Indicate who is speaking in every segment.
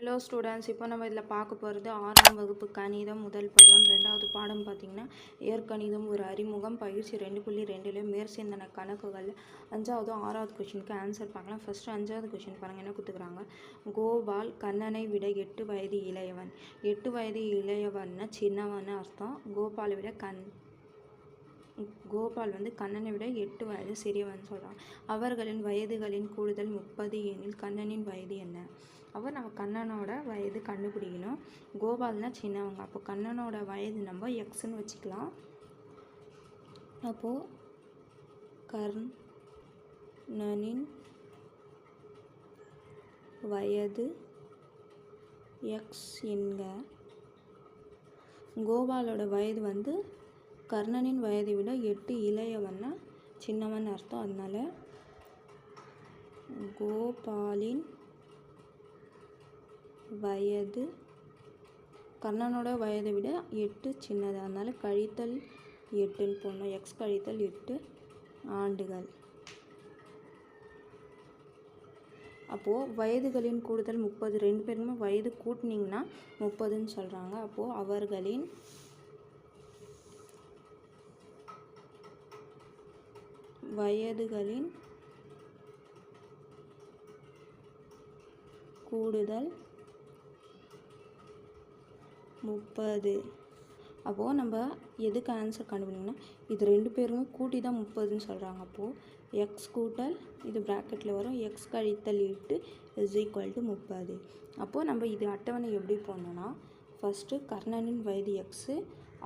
Speaker 1: Hello students இப்போ நம்ம இதில் பார்க்க போகிறது ஆறாம் வகுப்பு கணிதம் முதல் பருவம். ரெண்டாவது பாடம் பார்த்திங்கன்னா ஏற்கணிதம் ஒரு அறிமுகம் பயிற்சி ரெண்டு புள்ளி ரெண்டுலேயும் மேற்சிந்தன கணக்குகள். அஞ்சாவது ஆறாவது கொஷினுக்கு ஆன்சர் பார்க்கலாம். ஃபஸ்ட்டு அஞ்சாவது கொஷின் பாருங்கள் என்ன கொடுத்துக்கிறாங்க கோபால் கண்ணனை விட எட்டு வயது இளையவன். எட்டு வயது இளையவன்னா சின்னவன்னு அர்த்தம். கோபாலை விட கண் கோபால் வந்து கண்ணனை விட எட்டு வயது சிறியவன் சொல்கிறான் அவர்களின் வயதுகளின் கூடுதல் முப்பது எனில் கண்ணனின் வயது என்ன? அப்போ நம்ம கண்ணனோட வயது கண்டுபிடிக்கணும். கோபால்னா சின்னவங்க. அப்போ கண்ணனோட வயது நம்ம எக்ஸ்ன்னு வச்சுக்கலாம். அப்போது கர்ணனின் வயது எக்ஸ் என்க. கோபாலோட வயது வந்து கர்ணனின் வயதை விட எட்டு இளையவன்னா சின்னவன் அர்த்தம். அதனால் கோபாலின் வயது கர்ணனோட வயதை விட எட்டு சின்னது. அதனால் கழித்தல் எட்டுன்னு போடணும். எக்ஸ் கழித்தல் எட்டு ஆண்டுகள். அப்போது வயதுகளின் கூடுதல் முப்பது. ரெண்டு பேருமே வயது கூட்டினீங்கன்னா முப்பதுன்னு சொல்கிறாங்க அப்போது அவர்களின் வயதுகளின் கூடுதல் முப்பது. அப்போது நம்ம எதுக்கு ஆன்சர் கண்டுபிடிக்கணும்னா இது ரெண்டு பேருமே கூட்டி தான் முப்பதுன்னு சொல்கிறாங்க அப்போது எக்ஸ் கூட்டல் இது ப்ராக்கெட்டில் வரும். எக்ஸ் கழித்தல் இட்டு இஸ் ஈக்குவல் டு முப்பது. அப்போது நம்ம இது அட்டவணை எப்படி போடணும்னா ஃபஸ்ட்டு கர்ணனின் வயது எக்ஸு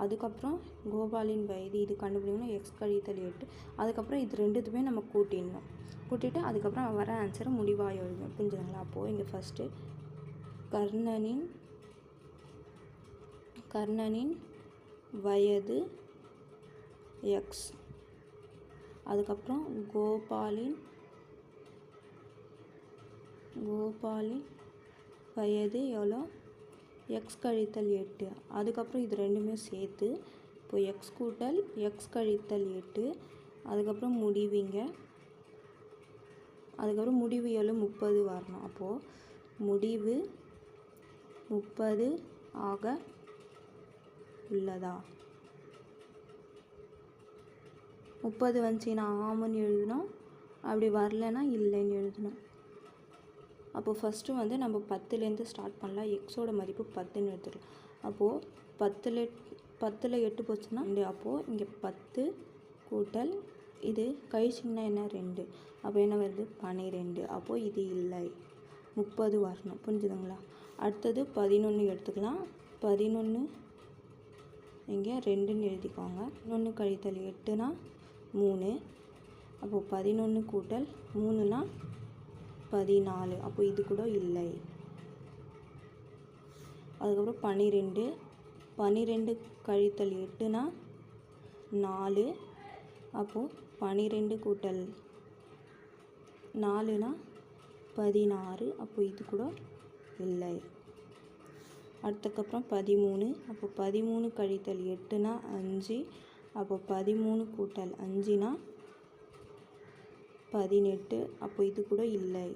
Speaker 1: அதுக்கப்புறம் கோபாலின் வயது இது கண்டுபிடிக்கணும். எக்ஸ் கழித்தல் எட்டு அதுக்கப்புறம் இது ரெண்டுத்துமே நம்ம கூட்டிடணும். கூட்டிட்டு அதுக்கப்புறம் வர ஆன்சரை முடிவாக எழுதணும் புரிஞ்சுதுங்களா? அப்போது இங்கே ஃபஸ்ட்டு கர்ணனின் கர்ணனின் வயது எக்ஸ் அதுக்கப்புறம் கோபாலின் கோபாலின் வயது எவ்வளோ? எக்ஸ் கழித்தல் எட்டு. அதுக்கப்புறம் இது ரெண்டுமே சேர்த்து இப்போ எக்ஸ் கூட்டல் எக்ஸ் கழித்தல் எட்டு. அதுக்கப்புறம் முடிவிங்க. அதுக்கப்புறம் முடிவு எவ்வளோ? முப்பது வரணும். அப்போது முடிவு முப்பது ஆக உள்ளதா? முப்பது வந்துச்சுன்னா ஆமுன்னு எழுதணும் அப்படி வரலன்னா இல்லைன்னு எழுதணும் அப்போ ஃபஸ்ட்டு வந்து நம்ம பத்துலேருந்து ஸ்டார்ட் பண்ணலாம். எக்ஸோட மதிப்பு பத்துன்னு எடுத்துக்கலாம். அப்போது பத்தில் பத்தில் எட்டு போச்சுன்னா அப்போது இங்கே பத்து கூட்டல் இது கழிச்சிங்கன்னா என்ன? ரெண்டு. அப்போ என்ன வருது? பன்னிரெண்டு அப்போது இது இல்லை. முப்பது வரணும். புரிஞ்சுதுங்களா? அடுத்தது பதினொன்று எடுத்துக்கலாம். பதினொன்று இங்கே ரெண்டுன்னு எழுதிக்கோங்க. இன்னொன்று கழித்தல் எட்டுனா மூணு. அப்போது பதினொன்று கூட்டல் மூணுனா பதினாலு. அப்போ இது கூட இல்லை. அதுக்கப்புறம் பன்னிரெண்டு பன்னிரெண்டு கழித்தல் எட்டுனா நாலு. அப்போது பன்னிரெண்டு கூட்டல் நாலுனா பதினாறு. அப்போ இது கூட இல்லை. அடுத்ததுக்கப்புறம் பதிமூணு. அப்போ பதிமூணு கழித்தல் எட்டுனா அஞ்சு. அப்போ பதிமூணு கூட்டல் அஞ்சுனா பதினெட்டு. அப்போ இது கூட இல்லை.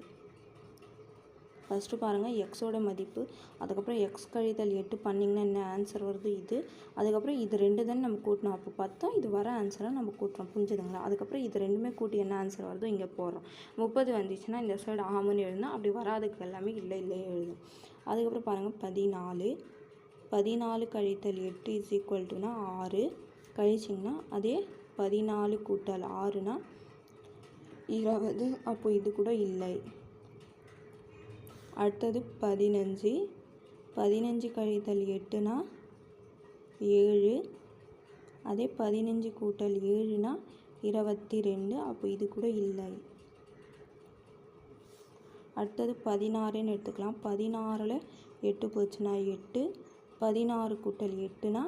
Speaker 1: ஃபஸ்ட்டு பாருங்கள் எக்ஸோட மதிப்பு அதுக்கப்புறம் எக்ஸ் கழித்தல் எட்டு பண்ணிங்கன்னா என்ன ஆன்சர் வருது? இது. அதுக்கப்புறம் இது ரெண்டு தானே நம்ம கூட்டணும் அப்போ பார்த்தா இது வர ஆன்சரை நம்ம கூட்டுறோம் புரிஞ்சுதுங்களா? அதுக்கப்புறம் இது ரெண்டுமே கூட்டி என்ன ஆன்சர் வருதோ இங்கே போடுறோம். முப்பது வந்துச்சுன்னா இந்த சைடு ஆமன்னு எழுதணும் அப்படி வராதுக்கு எல்லாமே இல்லை இல்லை எழுதும். அதுக்கப்புறம் பாருங்கள் பதினாலு. பதினாலு கழித்தல் எட்டு இஸ் ஈக்குவல் டுனா ஆறு. கழிச்சிங்கன்னா அதே பதினாலு கூட்டல் ஆறுனா இருபது. அப்போ இது கூட இல்லை. அடுத்தது பதினஞ்சு. பதினஞ்சு கழித்தல் எட்டுனா ஏழு. அதே பதினஞ்சு கூட்டல் ஏழுனா இருபத்தி ரெண்டு அப்போ இது கூட இல்லை. அடுத்தது பதினாறுன்னு எடுத்துக்கலாம். பதினாறில் எட்டு போச்சுன்னா எட்டு. பதினாறு கூட்டல் எட்டுனா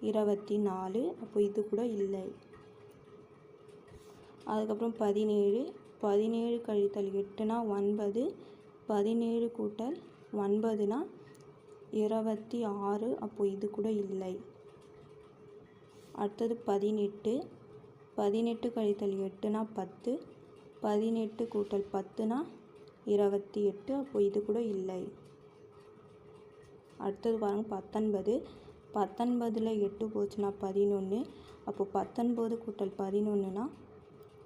Speaker 1: இருபத்தி நாலு அப்போ இது கூட இல்லை. அதுக்கப்புறம் பதினேழு. பதினேழு கழித்தல் எட்டுனா ஒன்பது. பதினேழு கூட்டல் ஒன்பதுனா இருபத்தி ஆறு அப்போ இது கூட இல்லை. அடுத்தது பதினெட்டு. பதினெட்டு கழித்தல் எட்டுனா பத்து. பதினெட்டு கூட்டல் பத்துனா இருபத்தி எட்டு அப்போ இது கூட இல்லை. அடுத்தது பாருங்கள் பத்தொன்பது. பத்தொன்பதில் எட்டு போச்சுன்னா பதினொன்று அப்போது பத்தொன்பது கூட்டல் பதினொன்றுனா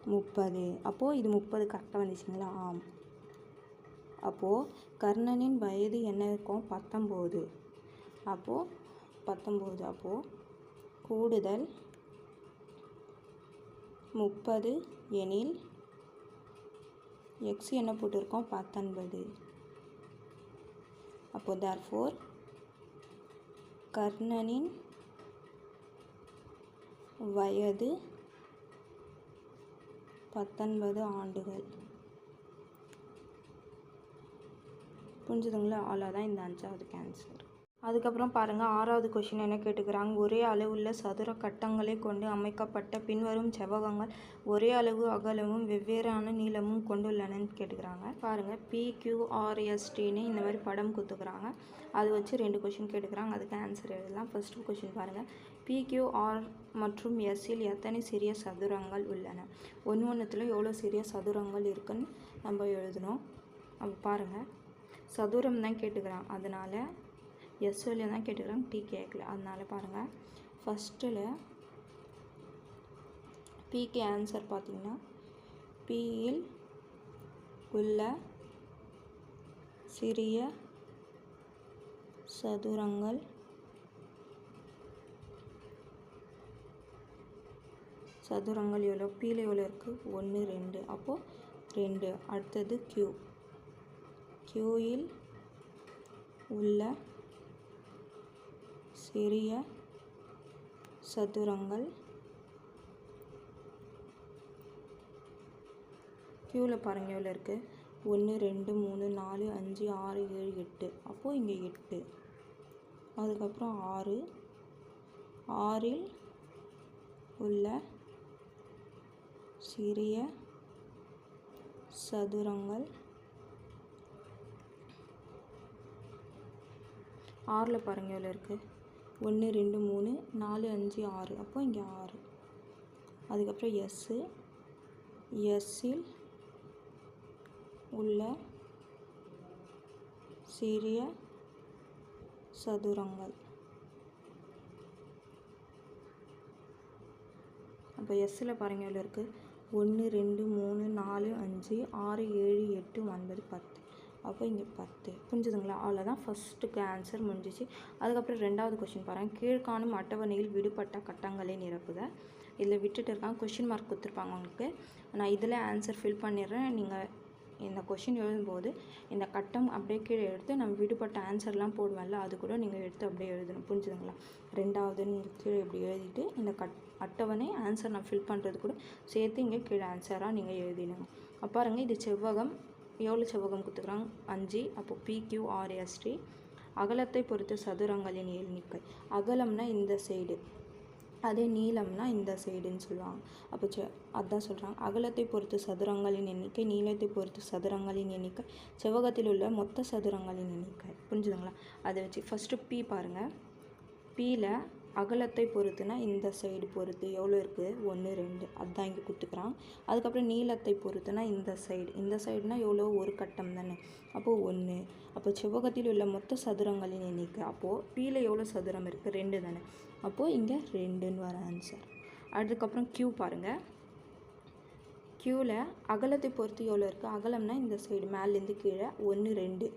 Speaker 1: முப்பது. அப்போது இது முப்பது கரெக்டாக வந்துச்சுங்களா? ஆம். அப்போது கர்ணனின் வயது என்ன இருக்கும்? பத்தொம்போது. அப்போது பத்தொம்போது. அப்போது கூடுதல் முப்பது எனில் எக்ஸ் என்ன போட்டிருக்கோம்? பத்தொன்பது. அப்போது தேர்ஃபோர் கர்ணனின் வயது பத்தொன்பது ஆண்டுகள். புரிஞ்சுதுங்களா? அவ்வளோதான் இந்த அஞ்சாவது கேன்சர் அதுக்கப்புறம் பாருங்கள் ஆறாவது கொஷின் என்ன கேட்டுக்கிறாங்க? ஒரே அளவுள்ள சதுர கட்டங்களை கொண்டு அமைக்கப்பட்ட பின்வரும் செவ்வகங்கள் ஒரே அளவு அகலமும் வெவ்வேறான நீளமும் கொண்டுள்ளனன்னு கேட்டுக்கிறாங்க. பாருங்கள் பிக்யூஆர்எஸ்டின்னு இந்த மாதிரி படம் கொடுத்துக்கிறாங்க அது வச்சு ரெண்டு கொஷின் கேட்டுக்கிறாங்க. அதுக்கு ஆன்சர் எழுதலாம். ஃபஸ்ட்டு கொஷின் பாருங்கள் பிக்யூஆர் மற்றும் எஸ்ஸில் எத்தனை சிறிய சதுரங்கள் உள்ளன? ஒன்று ஒன்றுத்தில் எவ்வளோ சிறிய சதுரங்கள் இருக்குன்னு நம்ம எழுதணும். அப்போ பாருங்கள் சதுரம் தான் கேட்டுக்கிறான். அதனால் எஸ் தான் கேட்டுக்கிறாங்க டி கேட்கல அதனால் பாருங்கள் ஃபஸ்ட்டில் பிக்கு ஆன்சர் பார்த்தீங்கன்னா பியில் உள்ள சிறிய சதுரங்கள் சதுரங்கள் எவ்வளோ? பியில் எவ்வளோ இருக்குது ஒன்று ரெண்டு. அப்போது ரெண்டு. அடுத்தது க்யூ கியூயில் உள்ள சிறிய சதுரங்கள் க்யூவில் பாருங்கள் எவ்வளோ இருக்குது ஒன்று ரெண்டு மூணு நாலு அஞ்சு ஆறு ஏழு எட்டு. அப்போது இங்கே எட்டு. அதுக்கப்புறம் ஆறு. ஆறில் உள்ள சிறிய சதுரங்கள் ஆறில் பாருங்கள் எவ்வளோ இருக்குது ஒன்று ரெண்டு மூணு நாலு அஞ்சு ஆறு. அப்போ இங்கே ஆறு. அதுக்கப்புறம் எஸ்ஸு எஸ்ஸில் உள்ள சிறிய சதுரங்கள். அப்போ எஸ்ஸில் பாருங்கள் எவ்வளோ இருக்குது ஒன்று ரெண்டு மூணு நாலு அஞ்சு ஆறு ஏழு எட்டு ஒன்பது பத்து. அப்போ இங்கே பத்து. புரிஞ்சுதுங்களா? அவ்வளோதான் ஃபஸ்ட்டுக்கு ஆன்சர் முடிஞ்சிச்சு. அதுக்கப்புறம் ரெண்டாவது கொஷின் பாருங்கள் கீழ்காணும் அட்டவணையில் விடுபட்ட கட்டங்களை நிரப்புக. இதில் விட்டுட்டு இருக்காங்க. கொஷின் மார்க் கொடுத்துருப்பாங்க உங்களுக்கு. நான் இதில் ஆன்சர் ஃபில் பண்ணிடுறேன். நீங்கள் இந்த கொஷின் எழுதும்போது இந்த கட்டம் அப்படியே கீழே எடுத்து நம்ம விடுபட்ட ஆன்சர்லாம் போடுவேன்ல அது கூட நீங்கள் எடுத்து அப்படியே எழுதணும். புரிஞ்சுதுங்களா? ரெண்டாவது நீங்கள் கீழே இப்படி எழுதிட்டு இந்த கட் அட்டவணை ஆன்சர் நான் ஃபில் பண்ணுறது கூட சேர்த்து இங்கே கீழே ஆன்சராக நீங்கள் எழுதிடுங்க. பாருங்கள் இது செவ்வகம் எவ்வளோ செவ்வகம் கொடுத்துக்குறாங்க அஞ்சு. அப்போ பிக்யூஆர்எஸ்டி அகலத்தை பொறுத்து சதுரங்களின் எண்ணிக்கை. அகலம்னா இந்த சைடு அதே நீளம்னா இந்த சைடுன்னு சொல்லுவாங்க. அப்போ செ அதான் சொல்கிறாங்க அகலத்தை பொறுத்து சதுரங்களின் எண்ணிக்கை நீளத்தை பொறுத்து சதுரங்களின் எண்ணிக்கை செவ்வகத்தில் உள்ள மொத்த சதுரங்களின் எண்ணிக்கை. புரிஞ்சுதுங்களா? அதை வச்சு ஃபஸ்ட்டு பி பாருங்கள் பியில் அகலத்தை பொறுத்துனா இந்த சைடு பொறுத்து எவ்வளோ இருக்குது ஒன்று ரெண்டு. அதுதான் இங்கே கொடுத்துக்கிறான். அதுக்கப்புறம் நீளத்தை பொறுத்துனா இந்த சைடு இந்த சைடுனா எவ்வளோ? ஒரு கட்டம் தானே. அப்போது ஒன்று அப்போ செவ்வகத்தில் உள்ள மொத்த சதுரங்களின் எண்ணிக்கை. அப்போது பீல எவ்வளோ சதுரம் இருக்குது ரெண்டு தானே. அப்போது இங்கே ரெண்டுன்னு வர ஆன்சர் அதுக்கப்புறம் க்யூ பாருங்கள் க்யூவில் அகலத்தை பொறுத்து எவ்வளோ இருக்குது அகலம்னா இந்த சைடு மேலேருந்து கீழே ஒன்று ரெண்டு.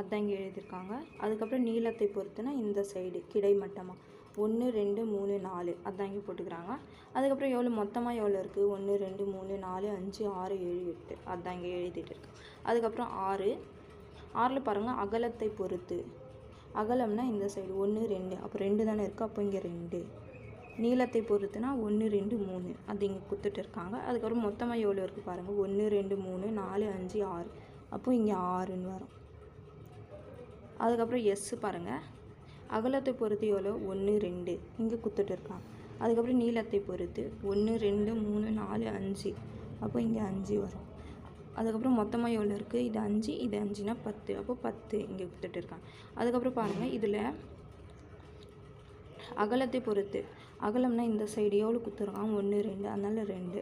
Speaker 1: அதான் இங்கே எழுதியிருக்காங்க. அதுக்கப்புறம் நீளத்தை பொறுத்துனா இந்த சைடு கிடைமட்டமாக ஒன்று ரெண்டு மூணு நாலு. அதான் இங்கே போட்டுக்கிறாங்க. அதுக்கப்புறம் எவ்வளோ? மொத்தமாக எவ்வளோ இருக்குது? ஒன்று ரெண்டு மூணு நாலு அஞ்சு ஆறு ஏழு எட்டு. அதாங்க இங்கே எழுதிட்டு இருக்கு. அதுக்கப்புறம் ஆறு. ஆறில் பாருங்கள் அகலத்தை பொறுத்து. அகலம்னா இந்த சைடு ஒன்று ரெண்டு. அப்போ ரெண்டு தானே இருக்குது அப்போ இங்கே ரெண்டு. நீளத்தை பொறுத்துனா ஒன்று ரெண்டு மூணு. அது இங்கே கொடுத்துட்டு இருக்காங்க. அதுக்கப்புறம் மொத்தமாக எவ்வளோ இருக்குது பாருங்கள் ஒன்று ரெண்டு மூணு நாலு அஞ்சு ஆறு. அப்போ இங்கே ஆறுன்னு வரும். அதுக்கப்புறம் எஸ்ஸு பாருங்கள் அகலத்தை பொறுத்து எவ்வளோ? ஒன்று ரெண்டு. இங்கே குத்துட்டு இருக்கான். அதுக்கப்புறம் நீளத்தை பொறுத்து ஒன்று ரெண்டு மூணு நாலு அஞ்சு. அப்போ இங்கே அஞ்சு வரும். அதுக்கப்புறம் மொத்தமாக எவ்வளோ இருக்குது இது அஞ்சு இது அஞ்சுனா பத்து. அப்போ பத்து இங்கே கொடுத்துட்டு இருக்கான். அதுக்கப்புறம் பாருங்கள் இதில் அகலத்தை பொறுத்து. அகலம்னா இந்த சைடு எவ்வளோ கொடுத்துருக்காங்க ஒன்று ரெண்டு. அதனால் ரெண்டு.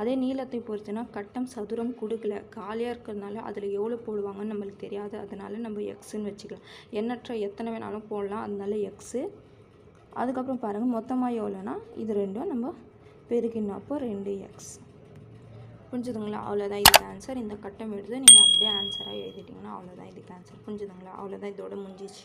Speaker 1: அதே நீளத்தை பொறுத்துனா கட்டம் சதுரம் கொடுக்கல. காலியாக இருக்கிறதுனால அதில் எவ்வளோ போடுவாங்கன்னு நம்மளுக்கு தெரியாது. அதனால நம்ம எக்ஸுன்னு வச்சுக்கலாம். எண்ணற்ற எத்தனை வேணாலும் போடலாம். அதனால எக்ஸு அதுக்கப்புறம் பாருங்கள் மொத்தமாக எவ்வளோனா இது ரெண்டும் நம்ம பெருகினோம் அப்போ ரெண்டு எக்ஸ் புரிஞ்சுதுங்களா? அவ்வளோதான் இதுக்கு ஆன்சர் இந்த கட்டம் எடுத்து நீங்கள் அப்படியே ஆன்சராக எழுதிட்டிங்கன்னா அவ்வளோதான் இதுக்கு ஆன்சர் புரிஞ்சுதுங்களா? அவ்வளோதான் இதோட முடிஞ்சிச்சு.